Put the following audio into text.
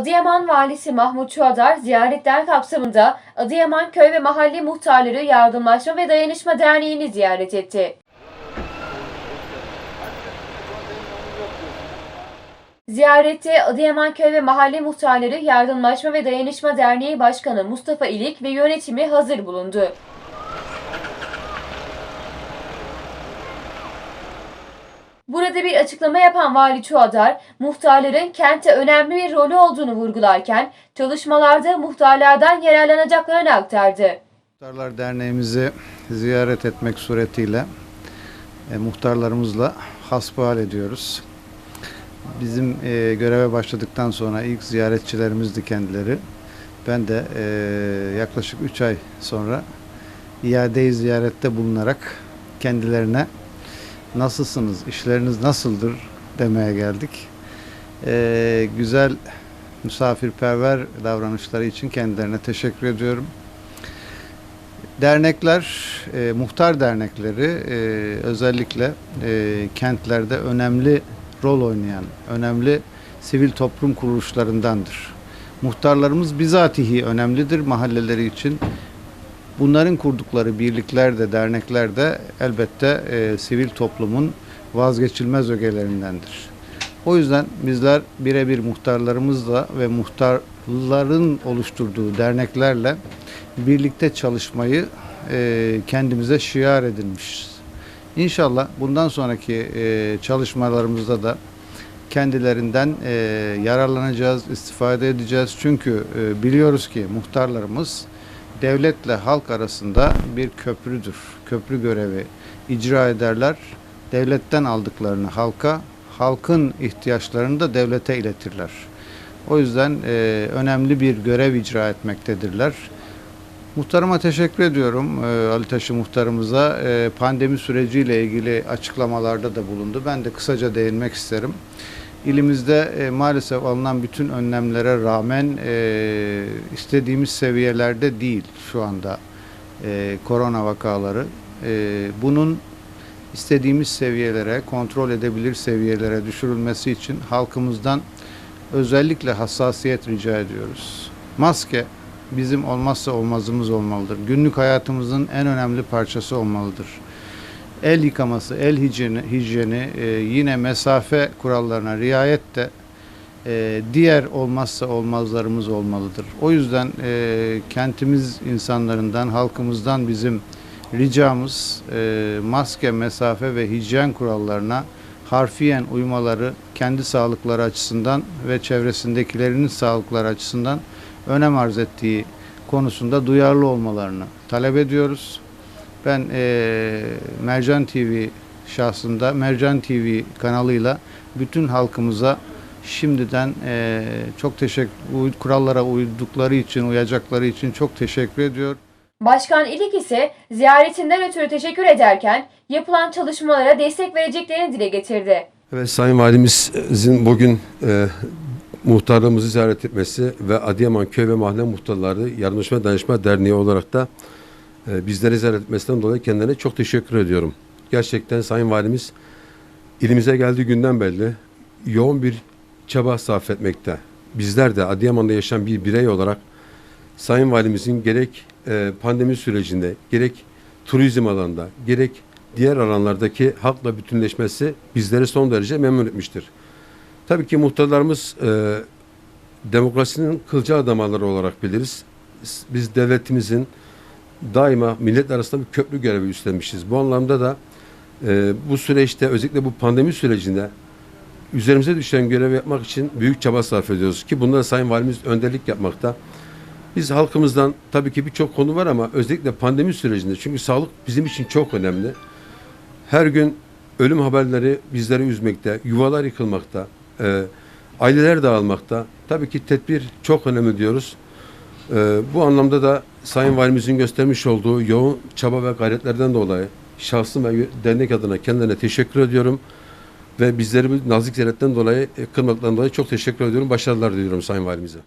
Adıyaman Valisi Mahmut Çuadar ziyaretler kapsamında Adıyaman Köy ve Mahalle Muhtarları Yardımlaşma ve Dayanışma Derneği'ni ziyaret etti. Ziyarette Adıyaman Köy ve Mahalle Muhtarları Yardımlaşma ve Dayanışma Derneği Başkanı Mustafa İlik ve yönetimi hazır bulundu. Burada bir açıklama yapan Vali Çuadar, muhtarların kente önemli bir rolü olduğunu vurgularken çalışmalarda muhtarlardan yararlanacaklarını aktardı. Muhtarlar Derneğimizi ziyaret etmek suretiyle e, muhtarlarımızla hasbihal ediyoruz. Bizim e, göreve başladıktan sonra ilk ziyaretçilerimizdi kendileri. Ben de e, yaklaşık 3 ay sonra iade ziyarette bulunarak kendilerine nasılsınız, işleriniz nasıldır demeye geldik. E, güzel misafirperver davranışları için kendilerine teşekkür ediyorum. Dernekler, e, muhtar dernekleri e, özellikle e, kentlerde önemli rol oynayan, önemli sivil toplum kuruluşlarındandır. Muhtarlarımız bizatihi önemlidir mahalleleri için. Bunların kurdukları birlikler de, dernekler de elbette e, sivil toplumun vazgeçilmez ögelerindendir. O yüzden bizler birebir muhtarlarımızla ve muhtarların oluşturduğu derneklerle birlikte çalışmayı e, kendimize şiar edinmişiz. İnşallah bundan sonraki e, çalışmalarımızda da kendilerinden e, yararlanacağız, istifade edeceğiz. Çünkü e, biliyoruz ki muhtarlarımız devletle halk arasında bir köprüdür. Köprü görevi icra ederler. Devletten aldıklarını halka, halkın ihtiyaçlarını da devlete iletirler. O yüzden e, önemli bir görev icra etmektedirler. Muhtarıma teşekkür ediyorum. Ee, Ali Taşı muhtarımıza Ee, pandemi süreciyle ilgili açıklamalarda da bulundu. Ben de kısaca değinmek isterim. İlimizde e, maalesef alınan bütün önlemlere rağmen e, istediğimiz seviyelerde değil şu anda e, korona vakaları. E, bunun istediğimiz seviyelere, kontrol edebilir seviyelere düşürülmesi için halkımızdan özellikle hassasiyet rica ediyoruz. Maske bizim olmazsa olmazımız olmalıdır. Günlük hayatımızın en önemli parçası olmalıdır. El yıkaması, el hijyeni, hijyeni e, yine mesafe kurallarına riayet de e, diğer olmazsa olmazlarımız olmalıdır. O yüzden e, kentimiz insanlarından, halkımızdan bizim ricamız e, maske, mesafe ve hijyen kurallarına harfiyen uymaları kendi sağlıkları açısından ve çevresindekilerinin sağlıkları açısından önem arz ettiği konusunda duyarlı olmalarını talep ediyoruz. Ben e, Mercan TV şahsında Mercan TV kanalıyla bütün halkımıza şimdiden e, çok teşekkür kurallara uydukları için, uyacakları için çok teşekkür ediyor. Başkan İlik ise ziyaretinden ötürü teşekkür ederken yapılan çalışmalara destek vereceklerini dile getirdi. Evet Sayın Valimizin bugün e, muhtarlığımızı ziyaret etmesi ve Adıyaman Köy ve Mahalle Muhtarları Yardımlaşma ve Dayanışma Derneği olarak da e, bizleri ziyaret etmesinden dolayı kendilerine çok teşekkür ediyorum. Gerçekten Sayın Valimiz ilimize geldiği günden belli yoğun bir çaba sarf etmekte. Bizler de Adıyaman'da yaşayan bir birey olarak Sayın Valimizin gerek e, pandemi sürecinde, gerek turizm alanında, gerek diğer alanlardaki halkla bütünleşmesi bizleri son derece memnun etmiştir. Tabii ki muhtarlarımız e, demokrasinin kılcal adamları olarak biliriz. Biz devletimizin daima millet arasında bir köprü görevi üstlenmişiz. Bu anlamda da e, bu süreçte özellikle bu pandemi sürecinde üzerimize düşen görevi yapmak için büyük çaba sarf ediyoruz ki bunda Sayın Valimiz önderlik yapmakta. Biz halkımızdan tabii ki birçok konu var ama özellikle pandemi sürecinde çünkü sağlık bizim için çok önemli. Her gün ölüm haberleri bizleri üzmekte, yuvalar yıkılmakta, e, aileler dağılmakta. Tabii ki tedbir çok önemli diyoruz. E, bu anlamda da Sayın Valimizin göstermiş olduğu yoğun çaba ve gayretlerden dolayı şahsım ve dernek adına kendilerine teşekkür ediyorum. Ve bizleri bu nazik ziyaretten dolayı, kırmaktan dolayı çok teşekkür ediyorum. Başarılar diliyorum Sayın Valimize.